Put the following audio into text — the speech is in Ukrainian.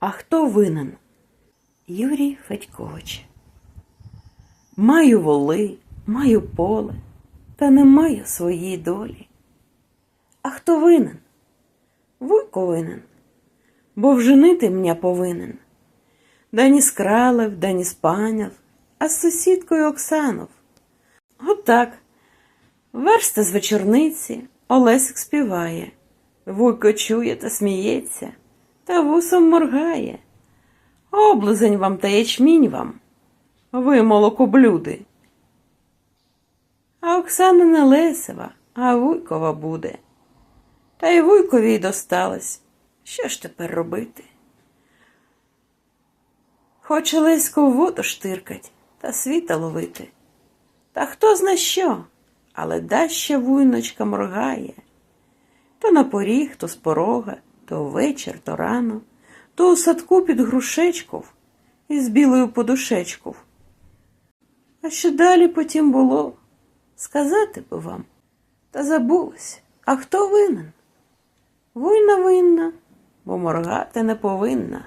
А хто винен? Юрій Федькович. Маю воли, маю поле, та не маю своєї долі. А хто винен? Вуйко винен, бо вженити мене повинен. Дані скралев, дані спаняв, а з сусідкою Оксанов. Отак. Верште з вечорниці, Олесик співає. Вуйко чує та сміється, та вусом моргає. Облизень вам та ячмінь вам, ви молокоблюди. А Оксана не Лесева, а Вуйкова буде. Та й Вуйкові й досталось. Що ж тепер робити? Хоче Леську воду штиркать та світа ловити. Та хто зна що, але даще вуйночка моргає. То на поріг, то з порога, то ввечір, то рано, то у садку під грушечков із білою подушечков. А що далі потім було? Сказати би вам, та забулось. А хто винен? Вуйна винна, бо моргати не повинна.